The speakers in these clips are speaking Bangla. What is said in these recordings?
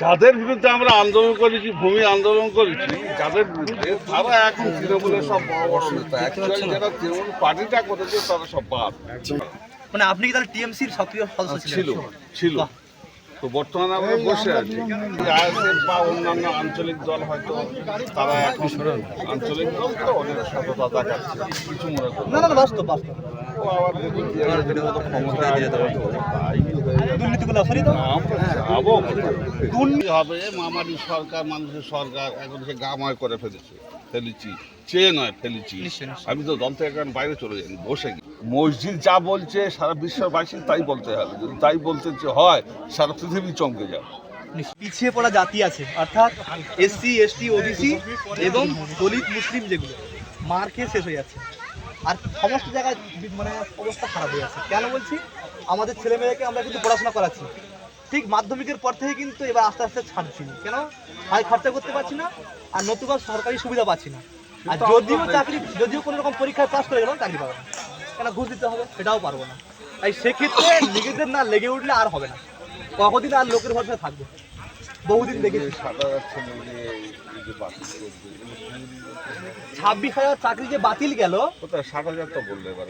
যাদের বিরুদ্ধে আমরা আন্দোলন করেছি ভূমি আন্দোলন করেছি যাদের বিরুদ্ধে তারা এখন তৃণমূলের সব বড় বড় নেতা। অ্যাকচুয়ালি যারা তৃণমূল পার্টিটা করেছে তারা সব বাদ। মানে আপনি কি তাহলে টিএমসির সক্রিয় সদস্য ছিল ছিল। তো বর্তমানে আমরা বসে আছি। আইএসএফ বা অন্যান্য আঞ্চলিক দল হয়তো তারা এখন আঞ্চলিক দল তো অনেক সততা দেখাচ্ছে কিছু মনে করবে না। না না বাস্তব বাস্তব। ও আবার ক্ষমতা দিয়ে দেওয়া দুর্নীতিগুলো সরি তো আমরা যাব দুর্নীতি হবে? মামারি সরকার মানুষের সরকার এখন সে গামায় করে ফেলেছে ফেলেছি। চেয়ে নয় ফেলেছি। আমি তো দল থেকে এখন বাইরে চলে যাই বসে মসজিদ যা বলছে সারা বিশ্ববাসী তাই বলতে হবে। যদি তাই বলতে যে হয় সারা পৃথিবী চমকে যাবে। পিছিয়ে পড়া জাতি আছে অর্থাৎ এসসি এসটি ওবিসি এবং দলিত মুসলিম যেগুলো মার খেয়ে শেষ হয়ে যাচ্ছে। আর সমস্ত জায়গায় মানে অবস্থা খারাপ হয়ে যাচ্ছে কেন বলছি? আমাদের ছেলে মেয়েকে আমরা কিন্তু পড়াশোনা করাচ্ছি। ঠিক মাধ্যমিকের পর থেকে কিন্তু এবার আস্তে আস্তে ছাড়ছি। কেন? হয় খরচা করতে পারছি না আর নতুবা সরকারি সুবিধা পাচ্ছি না। আর যদিও চাকরি যদিও কোনো রকম পরীক্ষায় পাস করে গেলাম চাকরি পাবো না। কেন? ঘুষ দিতে হবে সেটাও পারব না। তাই সেক্ষেত্রে নিজেদের না লেগে উঠলে আর হবে না। কতদিন আর লোকের ভরসা থাকবে? বহুদিন দেখেছি ছাব্বিশ হাজার চাকরি যে বাতিল গেল ষাট হাজার তো বললে এবার।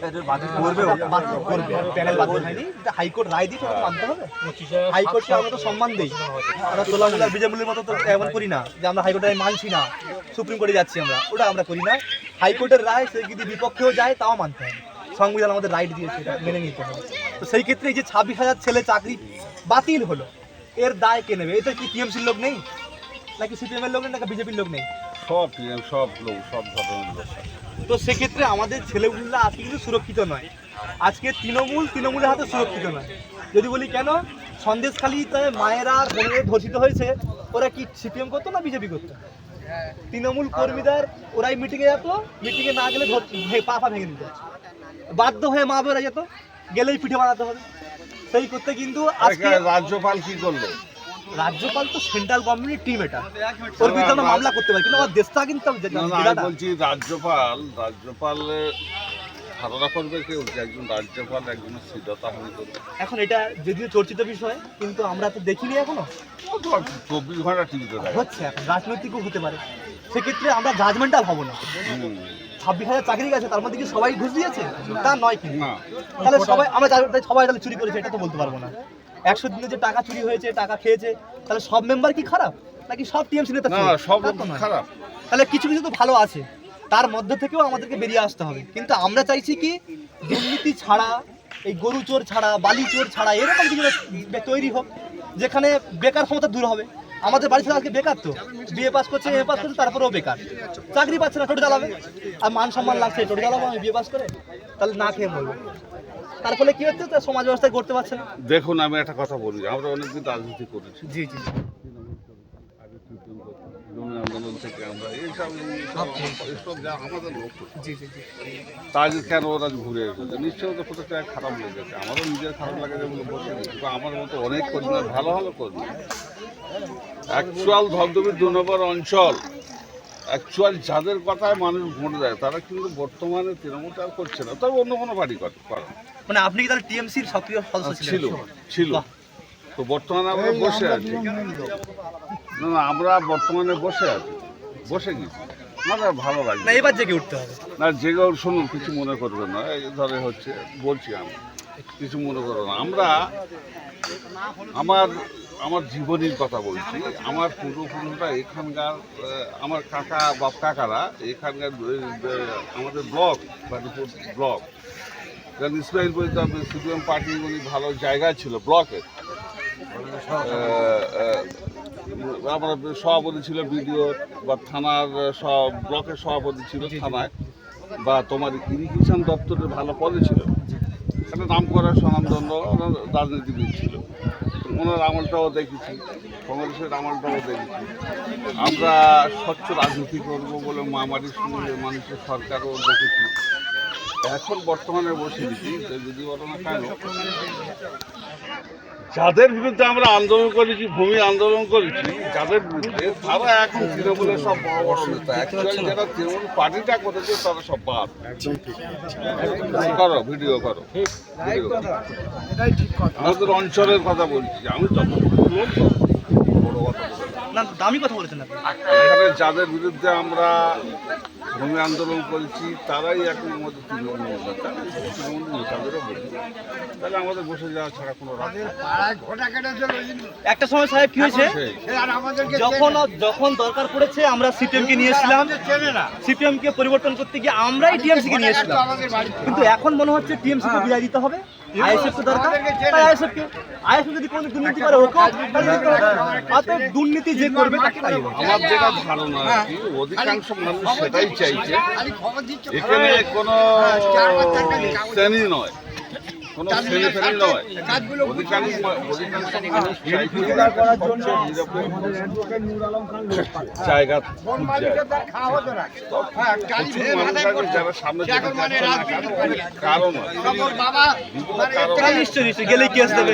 করবে বাতিল করবে। প্যানেল বাতিল হয়নি। হাইকোর্ট রায় দিয়েছে মানতে হবে। হাইকোর্টকে আমরা তো সম্মান দিই আমরা তোলা মোলার বিজেপির মতো তো এমন করি না যে আমরা হাইকোর্টে মানছি না। সুপ্রিম কোর্টে যাচ্ছি আমরা। ওটা আমরা করি না। হাইকোর্টের রায় সে যদি বিপক্ষেও যায় তাও মানতে হবে। সংবিধান আমাদের রাইট দিয়েছে এটা মেনে নিতে হবে। তো সেই ক্ষেত্রে এই যে ছাব্বিশ হাজার ছেলে চাকরি বাতিল হলো এর দায় কে নেবে? এটা কি টিএমসির লোক নেই? নাকি সিপিএম এর লোক নেই নাকি বিজেপির লোক নেই? সব সব লোক সব ধরনের লোক। তো সেক্ষেত্রে আমাদের ছেলেগুলো আজকে কিন্তু সুরক্ষিত নয়। আজকে তৃণমূল তৃণমূলের হাতে সুরক্ষিত নয়। যদি বলি কেন? সন্দেশখালীতে মায়েরা বোনেদের ধর্ষিত হয়েছে ওরা কি সিপিএম করতো না বিজেপি করতো? তৃণমূল কর্মীদের ওরাই মিটিংয়ে যেত মিটিংয়ে না গেলে পা পা ভেঙে দিত। বাধ্য হয়ে মা বেরা যেত গেলেই পিঠে বানাতে হবে। সেই করতে কিন্তু আজকে রাজ্যপাল কি করল? রাজ্যপাল তো সেন্ট্রাল গভর্নমেন্টের টিম এটা। ওর বিরুদ্ধে মামলা করতে পারি কিন্তু আমার দেশটা কিন্তু বলছি রাজ্যপাল রাজ্যপালের ধারণা করবে কেউ যে একজন রাজ্যপাল একজনের স্থিরতা হানি করবে। এখন এটা যদিও চর্চিত বিষয় কিন্তু আমরা তো দেখিনি এখনও। চব্বিশ ঘণ্টা টিভিতে হচ্ছে এখন রাজনৈতিকও হতে পারে। সেক্ষেত্রে আমরা জাজমেন্টাল হব না। ছাব্বিশ হাজার চাকরি গেছে তার মধ্যে কি সবাই ঘুষ দিয়েছে? তা নয় কিন্তু। না। তাহলে সবাই আমরা সবাই তাহলে চুরি করেছে এটা তো বলতে পারব না। একশো দিনে যে টাকা চুরি হয়েছে টাকা খেয়েছে তাহলে সব মেম্বার কি খারাপ? নাকি সব টিএমসি নেতা? সব। খারাপ। তাহলে কিছু কিছু তো ভালো আছে। তার মধ্যে থেকেও আমাদেরকে বেরিয়ে আসতে হবে। কিন্তু আমরা চাইছি কি দুর্নীতি ছাড়া এই গরু চোর ছাড়া বালি চোর ছাড়া এরকম কিছু তৈরি হোক যেখানে বেকার ক্ষমতা দূর হবে। আমাদের বাড়ি ছেলে আজকে বেকার তো। বিএ পাস করছে এ পাস করছে তারপরেও বেকার। চাকরি পাচ্ছে না টোটো চালাবে। আর মান সম্মান লাগছে টোটো চালাবো আমি বিএ পাস করে। তাহলে না খেয়ে বলব তারপরে কি হচ্ছে? সমাজ ব্যবস্থায় করতে পারছে না। দেখুন আমি একটা কথা বলি। আমরা অনেকদিন রাজনীতি করেছি। জি জি আগে তৃতীয় কথা, জমি আন্দোলন থেকে আমরা এইসব এইসব যা আমাদের লোক জি জি জি। তাই কেন ওরা ঘুরে এসেছে? নিশ্চয়ই ওদের প্রত্যেকটা খারাপ লেগেছে আমারও নিজের খারাপ লাগে যেগুলো বসে গেছি বা আমার মতো অনেক কর্মী ভালো ভালো কর্মী অ্যাকচুয়াল ধবধবি দু নম্বর অঞ্চল। অ্যাকচুয়াল যাদের কথায় মানুষ ভোট দেয় তারা কিন্তু বর্তমানে তৃণমূলটা আর করছে না। তবে অন্য কোনো পার্টি করে করে। মানে আপনি কি তাহলে টিএমসির সক্রিয় সদস্য ছিল ছিল। তো বর্তমানে আমরা বসে আছি। না না আমরা বর্তমানে বসে আছি। বসে গেছি। আমাদের ভালো লাগে না এবার জেগে উঠতে হবে। না জেগে শুনুন কিছু মনে করবেন না। এই ধরে হচ্ছে বলছি আমি কিছু মনে করবেন না। আমরা আমার আমার জীবনীর কথা বলছি। আমার পূর্বপুরুষরা এখানকার আমার কাকা বাপ কাকারা এখানকার আমাদের ব্লক বাদিপুর ব্লক। কারণ ইসমাইল বলতে সিপিএম পার্টি ভালো জায়গায় ছিল ব্লকে আমার সভাপতি ছিল বিডিও বা থানার সব ব্লকের সভাপতি ছিল থানায় বা তোমার ইরিগেশন দপ্তরের ভালো পদে ছিল। একটা নাম করা স্বনামদণ্ড রাজনীতিবিদ ছিল। ওনার আমলটাও দেখেছি কংগ্রেসের আমলটাও দেখেছি। আমরা স্বচ্ছ রাজনীতি করব বলে মামারি সঙ্গে মানুষের সরকারও দেখেছি। এখন বর্তমানে বসে দিচ্ছি যদি বলো না কেন যাদের বিরুদ্ধে আমরা আন্দোলন করেছি ভূমি আন্দোলন করেছি যাদের বিরুদ্ধে তারা এখন তৃণমূলের সব বড় বড় নেতা। অ্যাকচুয়ালি যারা তৃণমূল পার্টিটা করেছে তারা সব বাদ। করো ভিডিও করো। ভিডিও করো। আমাদের অঞ্চলের কথা বলছি। আমি দামি কথা বলেছেন যাদের বিরুদ্ধে আমরা ভূমি আন্দোলন করেছি তারাই এখন আমাদের তৃণমূল নেতা। তৃণমূল নেতাদেরও বলি। তাহলে আমাদের বসে যাওয়া ছাড়া কোনো। একটা সময় সাহেব কি হয়েছে? আর যখন যখন দরকার পড়েছে আমরা সিপিএম কে নিয়ে এসেছিলাম আমাদের সিপিএম কে পরিবর্তন করতে গিয়ে আমরাই টিএমসি কে নিয়ে এসেছিলাম তো আমাদের বাড়িতে। কিন্তু এখন মনে হচ্ছে টিএমসি কে বিদায় দিতে হবে। আইএসএফ তো দরকার। আইএসএফ যদি কোনো দুর্নীতি করে ওকে। অতএব দুর্নীতি যে করবে তাকে তাই হবে। আমার যেটা ধারণা কি অধিকাংশ মানুষ সেটাই চাইছে এখানে কোনো কাগজ। শ্রেণি নয় কোনো শ্রেণি নয় অধিকাংশ জায়গা। হ্যাঁ, সামনে মানে কারণ- মানে গেলেই কেস দেবে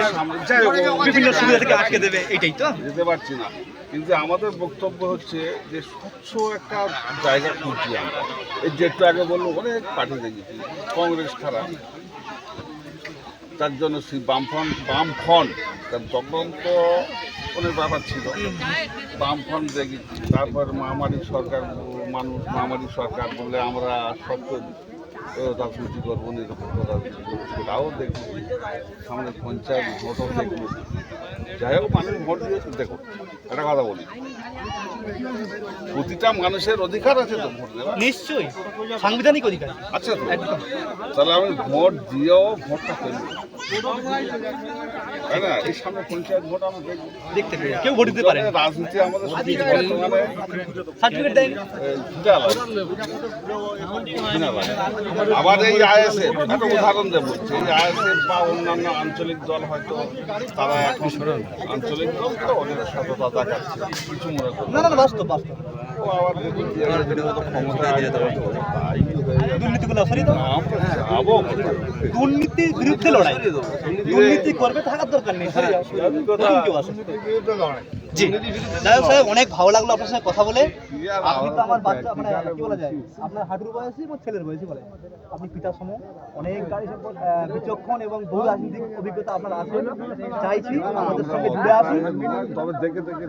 বিভিন্ন সুবিধা থেকে আটকে দেবে এটাই তো যেতে পারছি না কিন্তু আমাদের বক্তব্য হচ্ছে যে স্বচ্ছ একটা জায়গা খুঁজছি আমরা এই যে একটু আগে বলল অনেক পার্টি দেখেছি কংগ্রেস খারাপ তার জন্য সেই বামফ্রন্ট বামফ্রন্ট কারণ তখন তো অনেক ব্যাপার ছিল। বামফ্রন্ট দেখি, তারপর মহামারী সরকার, মানুষ মহামারী সরকার বলে আমরা সত্য রাজনীতি করব নিরপেক্ষ সেটাও দেখব সামনে পঞ্চায়েত ভোটও দেখব যাই হোক, মানুষ ভোট দিয়েছে, দেখো, একটা কথা বলি। প্রতিটা মানুষের অধিকার আছে তো ভোট দেওয়ার? নিশ্চয়ই। সাংবিধানিক অধিকার। আছে তো। তাহলে আমি ভোট দিয়েও ভোটটা তাই না? এই সামনে পঞ্চায়েত ভোট আমরা দেখতে পেয়ে কেউ ভোট দিতে পারে। রাজনীতি আমাদের সার্টিফিকেট দেয়। আবার এই আইএসএফ। একটা উদাহরণ দেবো। এই আইএসএফ বা অন্যান্য আঞ্চলিক দল হয়তো তারা এখন আঞ্চলিক দল তো ওদের সততা দেখাচ্ছে কিছু। মনে না না বাস্তব বাস্তব। দুর্নীতিগুলো সরি দুর্নীতির বিরুদ্ধে লড়াই দুর্নীতি করবে থাকার দরকার নেই কেউ আসে। জি। যাই সাহেব অনেক ভালো লাগল আপনার সঙ্গে কথা বলে। আপনি তো আমার বাচ্চা মানে কি বলা যায়? আপনার হাঁটুর বয়সী এবং ছেলের বয়সী বলে। আপনি পিতা সম অনেক গাড়ি সম্পদ বিচক্ষণ এবং বহু রাজনৈতিক অভিজ্ঞতা আপনার আছে। চাইছি আমাদের সঙ্গে জুড়ে আসুন। তবে দেখে দেখে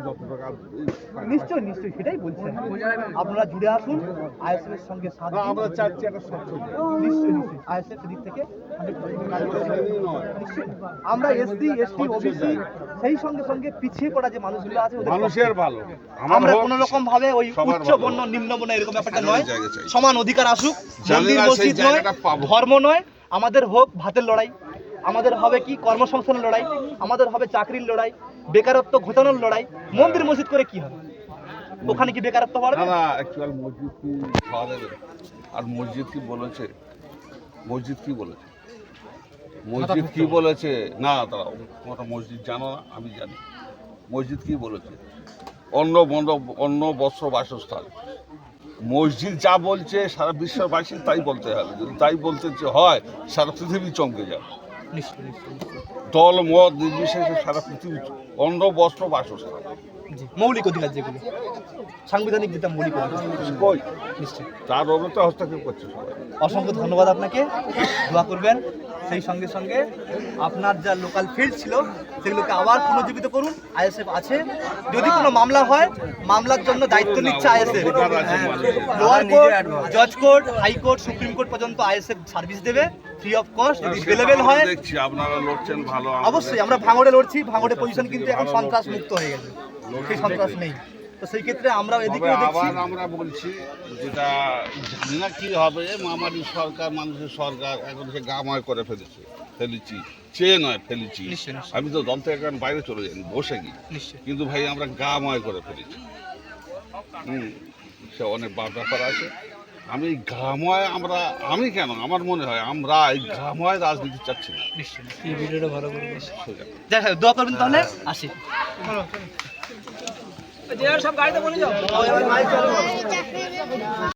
নিশ্চয়ই নিশ্চয়ই সেটাই বলছেন আপনারা জুড়ে আসুন আইএসএফ এর সঙ্গে সাথ আমরা চাচ্ছি একটা স্বচ্ছ নিশ্চয়ই নিশ্চয়ই। আইএসএফ দিক থেকে 100% কাজ করবে। নিশ্চয়ই। আমরা এসসি এসটি ওবিসি সেই সঙ্গে সঙ্গে পিছিয়ে পড়া যে মানুষগুলো আছে মানুষের ভালো। আমরা কোনো রকম ভাবে ওই উচ্চ বর্ণ নিম্ন বর্ণ এরকম ব্যাপারটা নয়। সমান অধিকার আসুক। মন্দির মসজিদ নয় ধর্ম নয়। আমাদের হোক ভাতের লড়াই। আমাদের হবে কি কর্মসংস্থানের লড়াই? আমাদের হবে চাকরির লড়াই বেকারত্ব ঘটানোর লড়াই। মন্দির মসজিদ করে কি হবে? ওখানে কি বেকারত্ব বাড়বে? না অ্যাকচুয়াল মসজিদ কি খাওয়া দেবে? আর মসজিদ কি বলেছে? মসজিদ কি বলেছে? মসজিদ কি বলেছে? না দাঁড়াও তোমরা মসজিদ জানো না আমি জানি। মসজিদ কি বলেছে? অন্য বন্ধ অন্য বস্ত্র বাসস্থান। মসজিদ যা বলছে সারা বিশ্ববাসী তাই বলতে হবে। যদি তাই বলতে যে হয় সারা পৃথিবী চমকে যাবে। দল মত নির্বিশেষে সারা পৃথিবী অন্য বস্ত্র বাসস্থান। মৌলিক অধিকার যেগুলো। সাংবিধানিক যেটা মৌলিক অধিকার। তার অবস্থা হস্তক্ষেপ করছে অসংখ্য ধন্যবাদ আপনাকে। দোয়া করবেন। সেই সঙ্গে সঙ্গে আপনার যা লোকাল ফিল্ড ছিল সেগুলোকে আবার পুনর্জীবিত করুন। আইএসএফ আছে। যদি কোনো মামলা হয় মামলার জন্য দায়িত্ব নিচ্ছে আইএসএফ। লোয়ার কোর্ট জজ court high court supreme court পর্যন্ত আইএসএফ সার্ভিস দেবে। ফ্রি অফ কস্ট যদি অ্যাভেলেবেল হয়। দেখছি আপনারা লড়ছেন ভালো অবশ্যই আমরা ভাঙড়ে লড়ছি। ভাঙড়ে পজিশন কিন্তু এখন সন্ত্রাস মুক্ত হয়ে গেছে। সেই সন্ত্রাস নেই। তো সেই ক্ষেত্রে আমরা এদিকে আবার আমরা বলছি যেটা জানি না কি হবে মামারি সরকার মানুষের সরকার এখন সে গাময় করে ফেলেছে ফেলেছি চেয়ে নয় ফেলেছি। আমি তো দল থেকে এখন বাইরে চলে যাই বসে গিয়ে। কিন্তু ভাই আমরা গাময় করে ফেলেছি। হুম সে অনেক বাদ ব্যাপার আছে। আমি এই আমরা আমি কেন? আমার মনে হয় আমরা এই গাময় রাজনীতি চাচ্ছি না। এই ভিডিওটা ভালো করে যাই হোক, দোয়া করবেন তাহলে আসি।